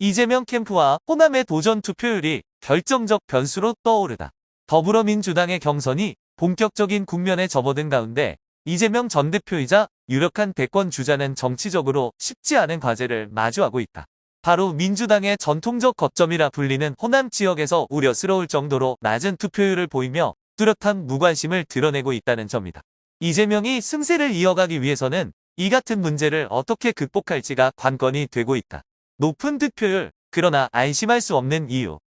이재명 캠프와 호남의 도전 투표율이 결정적 변수로 떠오르다. 더불어민주당의 경선이 본격적인 국면에 접어든 가운데 이재명 전 대표이자 유력한 대권 주자는 정치적으로 쉽지 않은 과제를 마주하고 있다. 바로 민주당의 전통적 거점이라 불리는 호남 지역에서 우려스러울 정도로 낮은 투표율을 보이며 뚜렷한 무관심을 드러내고 있다는 점이다. 이재명이 승세를 이어가기 위해서는 이 같은 문제를 어떻게 극복할지가 관건이 되고 있다. 높은 득표율, 그러나 안심할 수 없는 이유.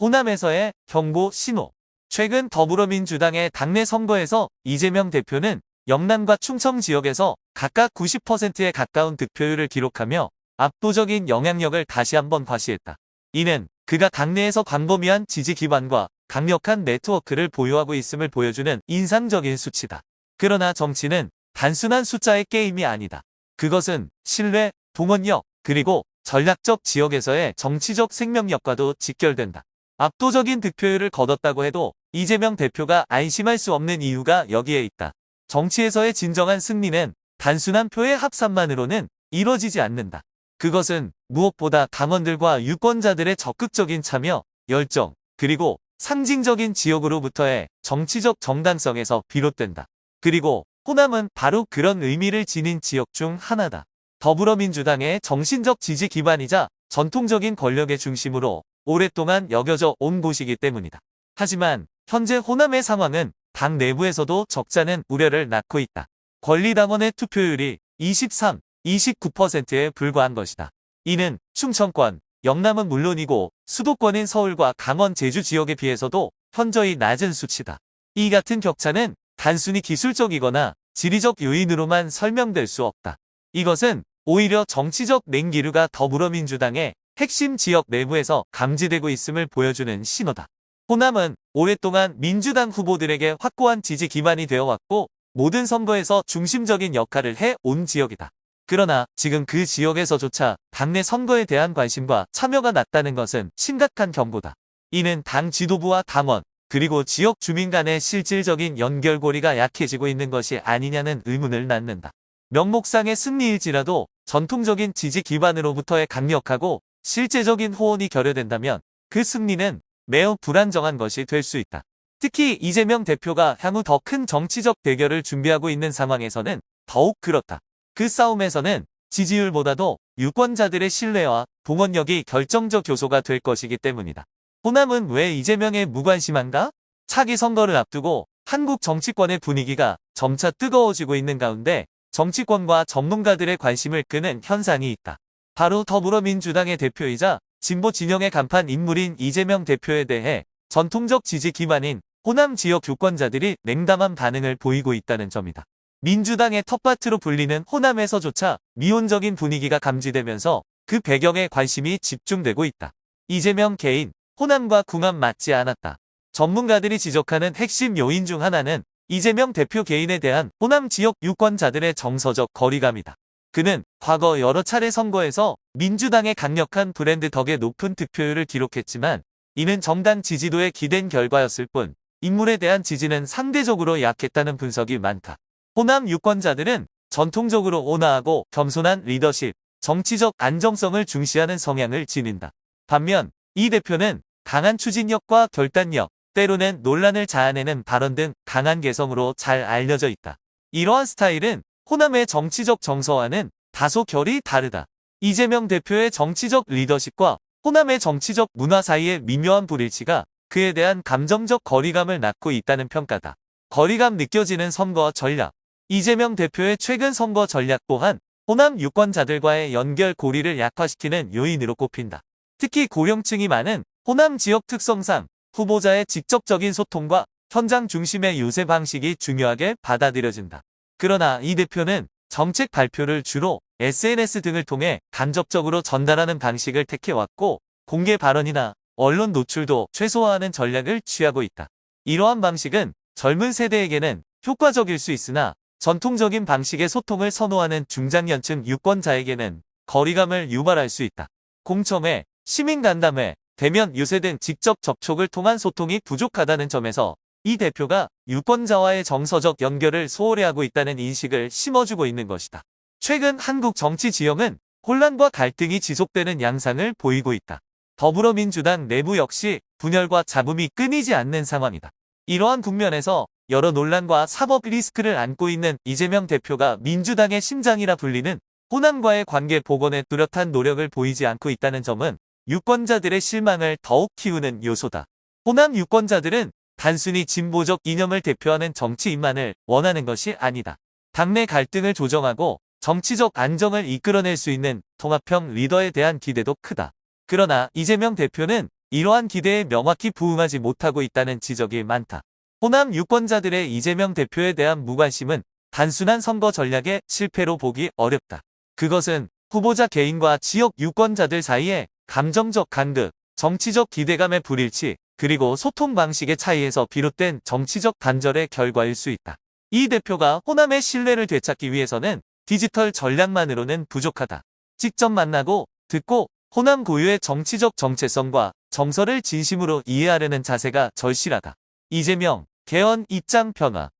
호남에서의 경고 신호. 최근 더불어민주당의 당내 선거에서 이재명 대표는 영남과 충청 지역에서 각각 90%에 가까운 득표율을 기록하며 압도적인 영향력을 다시 한번 과시했다. 이는 그가 당내에서 광범위한 지지 기반과 강력한 네트워크를 보유하고 있음을 보여주는 인상적인 수치다. 그러나 정치는 단순한 숫자의 게임이 아니다. 그것은 신뢰, 동원력, 그리고 전략적 지역에서의 정치적 생명력과도 직결된다. 압도적인 득표율을 거뒀다고 해도 이재명 대표가 안심할 수 없는 이유가 여기에 있다. 정치에서의 진정한 승리는 단순한 표의 합산만으로는 이뤄지지 않는다. 그것은 무엇보다 당원들과 유권자들의 적극적인 참여, 열정, 그리고 상징적인 지역으로부터의 정치적 정당성에서 비롯된다. 그리고 호남은 바로 그런 의미를 지닌 지역 중 하나다. 더불어민주당의 정신적 지지 기반이자 전통적인 권력의 중심으로 오랫동안 여겨져 온 곳이기 때문이다. 하지만 현재 호남의 상황은 당 내부에서도 적잖은 우려를 낳고 있다. 권리당원의 투표율이 23, 29%에 불과한 것이다. 이는 충청권, 영남은 물론이고 수도권인 서울과 강원 제주 지역에 비해서도 현저히 낮은 수치다. 이 같은 격차는 단순히 기술적이거나 지리적 요인으로만 설명될 수 없다. 이것은 오히려 정치적 냉기류가 더불어민주당의 핵심 지역 내부에서 감지되고 있음을 보여주는 신호다. 호남은 오랫동안 민주당 후보들에게 확고한 지지 기반이 되어 왔고 모든 선거에서 중심적인 역할을 해 온 지역이다. 그러나 지금 그 지역에서조차 당내 선거에 대한 관심과 참여가 낮다는 것은 심각한 경고다. 이는 당 지도부와 당원, 그리고 지역 주민 간의 실질적인 연결고리가 약해지고 있는 것이 아니냐는 의문을 낳는다. 명목상의 승리일지라도 전통적인 지지 기반으로부터의 강력하고 실제적인 호언이 결여된다면 그 승리는 매우 불안정한 것이 될 수 있다. 특히 이재명 대표가 향후 더 큰 정치적 대결을 준비하고 있는 상황에서는 더욱 그렇다. 그 싸움에서는 지지율보다도 유권자들의 신뢰와 동원력이 결정적 요소가 될 것이기 때문이다. 호남은 왜 이재명에 무관심한가? 차기 선거를 앞두고 한국 정치권의 분위기가 점차 뜨거워지고 있는 가운데 정치권과 전문가들의 관심을 끄는 현상이 있다. 바로 더불어민주당의 대표이자 진보 진영의 간판 인물인 이재명 대표에 대해 전통적 지지 기반인 호남 지역 유권자들이 냉담한 반응을 보이고 있다는 점이다. 민주당의 텃밭으로 불리는 호남에서조차 미온적인 분위기가 감지되면서 그 배경에 관심이 집중되고 있다. 이재명 개인, 호남과 궁합 맞지 않았다. 전문가들이 지적하는 핵심 요인 중 하나는 이재명 대표 개인에 대한 호남 지역 유권자들의 정서적 거리감이다. 그는 과거 여러 차례 선거에서 민주당의 강력한 브랜드 덕에 높은 득표율을 기록했지만 이는 정당 지지도에 기댄 결과였을 뿐 인물에 대한 지지는 상대적으로 약했다는 분석이 많다. 호남 유권자들은 전통적으로 온화하고 겸손한 리더십, 정치적 안정성을 중시하는 성향을 지닌다. 반면 이 대표는 강한 추진력과 결단력, 때로는 논란을 자아내는 발언 등 강한 개성으로 잘 알려져 있다. 이러한 스타일은 호남의 정치적 정서와는 다소 결이 다르다. 이재명 대표의 정치적 리더십과 호남의 정치적 문화 사이의 미묘한 불일치가 그에 대한 감정적 거리감을 낳고 있다는 평가다. 거리감 느껴지는 선거 전략. 이재명 대표의 최근 선거 전략 또한 호남 유권자들과의 연결 고리를 약화시키는 요인으로 꼽힌다. 특히 고령층이 많은 호남 지역 특성상 후보자의 직접적인 소통과 현장 중심의 유세 방식이 중요하게 받아들여진다. 그러나 이 대표는 정책 발표를 주로 SNS 등을 통해 간접적으로 전달하는 방식을 택해왔고 공개 발언이나 언론 노출도 최소화하는 전략을 취하고 있다. 이러한 방식은 젊은 세대에게는 효과적일 수 있으나 전통적인 방식의 소통을 선호하는 중장년층 유권자에게는 거리감을 유발할 수 있다. 공청회, 시민간담회, 대면 유세 등 직접 접촉을 통한 소통이 부족하다는 점에서 이 대표가 유권자와의 정서적 연결을 소홀히 하고 있다는 인식을 심어주고 있는 것이다. 최근 한국 정치 지형은 혼란과 갈등이 지속되는 양상을 보이고 있다. 더불어민주당 내부 역시 분열과 잡음이 끊이지 않는 상황이다. 이러한 국면에서 여러 논란과 사법 리스크를 안고 있는 이재명 대표가 민주당의 심장이라 불리는 호남과의 관계 복원에 뚜렷한 노력을 보이지 않고 있다는 점은 유권자들의 실망을 더욱 키우는 요소다. 호남 유권자들은 단순히 진보적 이념을 대표하는 정치인만을 원하는 것이 아니다. 당내 갈등을 조정하고 정치적 안정을 이끌어낼 수 있는 통합형 리더에 대한 기대도 크다. 그러나 이재명 대표는 이러한 기대에 명확히 부응하지 못하고 있다는 지적이 많다. 호남 유권자들의 이재명 대표에 대한 무관심은 단순한 선거 전략의 실패로 보기 어렵다. 그것은 후보자 개인과 지역 유권자들 사이에 감정적 간극, 정치적 기대감의 불일치, 그리고 소통 방식의 차이에서 비롯된 정치적 단절의 결과일 수 있다. 이 대표가 호남의 신뢰를 되찾기 위해서는 디지털 전략만으로는 부족하다. 직접 만나고 듣고 호남 고유의 정치적 정체성과 정서를 진심으로 이해하려는 자세가 절실하다. 이재명, 개헌 입장 변화.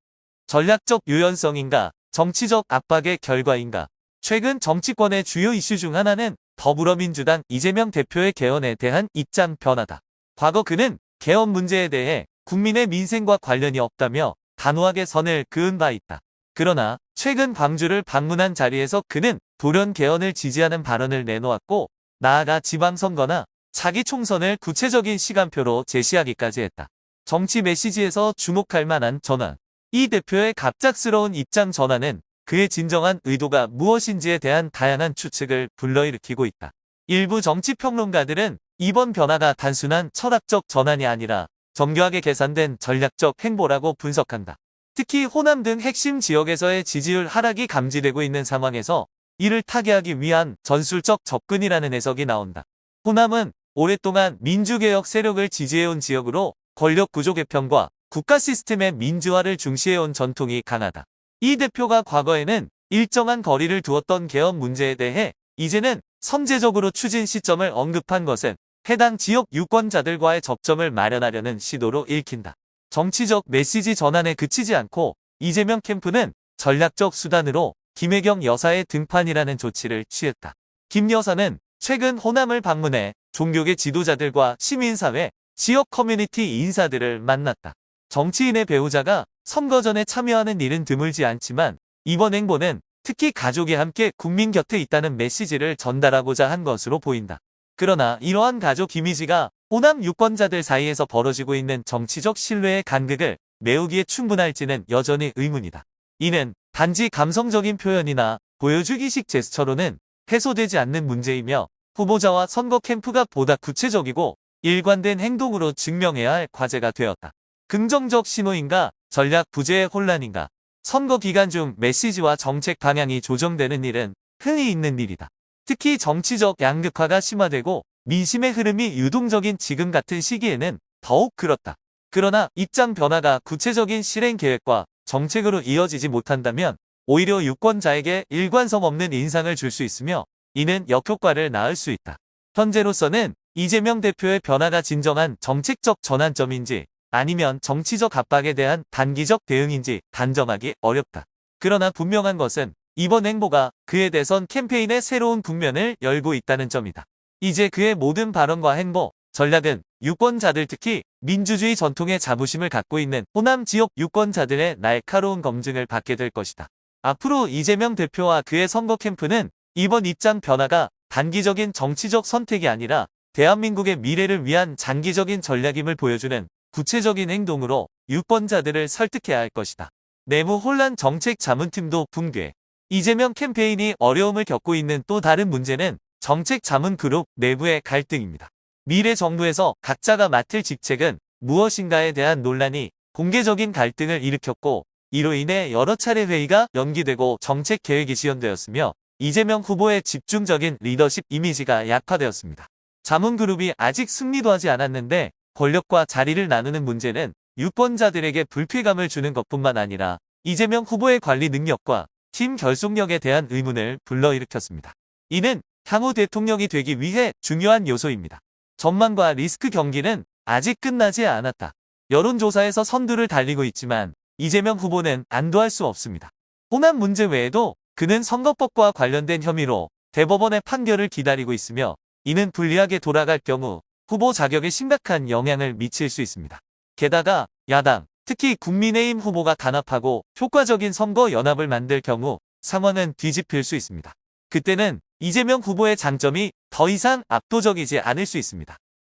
전략적 유연성인가, 정치적 압박의 결과인가. 최근 정치권의 주요 이슈 중 하나는 더불어민주당 이재명 대표의 개헌에 대한 입장 변화다. 과거 그는 개헌 문제에 대해 국민의 민생과 관련이 없다며 단호하게 선을 그은 바 있다. 그러나 최근 광주를 방문한 자리에서 그는 돌연 개헌을 지지하는 발언을 내놓았고 나아가 지방선거나 자기 총선을 구체적인 시간표로 제시하기까지 했다. 정치 메시지에서 주목할 만한 전환. 이 대표의 갑작스러운 입장 전환은 그의 진정한 의도가 무엇인지에 대한 다양한 추측을 불러일으키고 있다. 일부 정치평론가들은 이번 변화가 단순한 철학적 전환이 아니라 정교하게 계산된 전략적 행보라고 분석한다. 특히 호남 등 핵심 지역에서의 지지율 하락이 감지되고 있는 상황에서 이를 타개하기 위한 전술적 접근이라는 해석이 나온다. 호남은 오랫동안 민주개혁 세력을 지지해온 지역으로 권력 구조 개편과 국가 시스템의 민주화를 중시해온 전통이 강하다. 이 대표가 과거에는 일정한 거리를 두었던 개헌 문제에 대해 이제는 선제적으로 추진 시점을 언급한 것은 해당 지역 유권자들과의 접점을 마련하려는 시도로 읽힌다. 정치적 메시지 전환에 그치지 않고 이재명 캠프는 전략적 수단으로 김혜경 여사의 등판이라는 조치를 취했다. 김 여사는 최근 호남을 방문해 종교계 지도자들과 시민사회, 지역 커뮤니티 인사들을 만났다. 정치인의 배우자가 선거 전에 참여하는 일은 드물지 않지만 이번 행보는 특히 가족이 함께 국민 곁에 있다는 메시지를 전달하고자 한 것으로 보인다. 그러나 이러한 가족 이미지가 호남 유권자들 사이에서 벌어지고 있는 정치적 신뢰의 간극을 메우기에 충분할지는 여전히 의문이다. 이는 단지 감성적인 표현이나 보여주기식 제스처로는 해소되지 않는 문제이며 후보자와 선거 캠프가 보다 구체적이고 일관된 행동으로 증명해야 할 과제가 되었다. 긍정적 신호인가 전략 부재의 혼란인가 선거 기간 중 메시지와 정책 방향이 조정되는 일은 흔히 있는 일이다. 특히 정치적 양극화가 심화되고 민심의 흐름이 유동적인 지금 같은 시기에는 더욱 그렇다. 그러나 입장 변화가 구체적인 실행 계획과 정책으로 이어지지 못한다면 오히려 유권자에게 일관성 없는 인상을 줄 수 있으며 이는 역효과를 낳을 수 있다. 현재로서는 이재명 대표의 변화가 진정한 정책적 전환점인지 아니면 정치적 압박에 대한 단기적 대응인지 단정하기 어렵다. 그러나 분명한 것은 이번 행보가 그의 대선 캠페인의 새로운 국면을 열고 있다는 점이다. 이제 그의 모든 발언과 행보, 전략은 유권자들 특히 민주주의 전통의 자부심을 갖고 있는 호남 지역 유권자들의 날카로운 검증을 받게 될 것이다. 앞으로 이재명 대표와 그의 선거 캠프는 이번 입장 변화가 단기적인 정치적 선택이 아니라 대한민국의 미래를 위한 장기적인 전략임을 보여주는 구체적인 행동으로 유권자들을 설득해야 할 것이다. 내무 혼란 정책 자문팀도 붕괴. 이재명 캠페인이 어려움을 겪고 있는 또 다른 문제는 정책 자문 그룹 내부의 갈등입니다. 미래 정부에서 각자가 맡을 직책은 무엇인가에 대한 논란이 공개적인 갈등을 일으켰고 이로 인해 여러 차례 회의가 연기되고 정책 계획이 지연되었으며 이재명 후보의 집중적인 리더십 이미지가 약화되었습니다. 자문그룹이 아직 승리도 하지 않았는데 권력과 자리를 나누는 문제는 유권자들에게 불쾌감을 주는 것뿐만 아니라 이재명 후보의 관리 능력과 팀 결속력에 대한 의문을 불러일으켰습니다. 이는 향후 대통령이 되기 위해 중요한 요소입니다. 전망과 리스크 경기는 아직 끝나지 않았다. 여론조사에서 선두를 달리고 있지만 이재명 후보는 안도할 수 없습니다. 호남 문제 외에도 그는 선거법과 관련된 혐의로 대법원의 판결을 기다리고 있으며 이는 불리하게 돌아갈 경우 후보 자격에 심각한 영향을 미칠 수 있습니다. 게다가 야당, 특히 국민의힘 후보가 단합하고 효과적인 선거 연합을 만들 경우 상황은 뒤집힐 수 있습니다. 그때는 이재명 후보의 장점이 더 이상 압도적이지 않을 수 있습니다.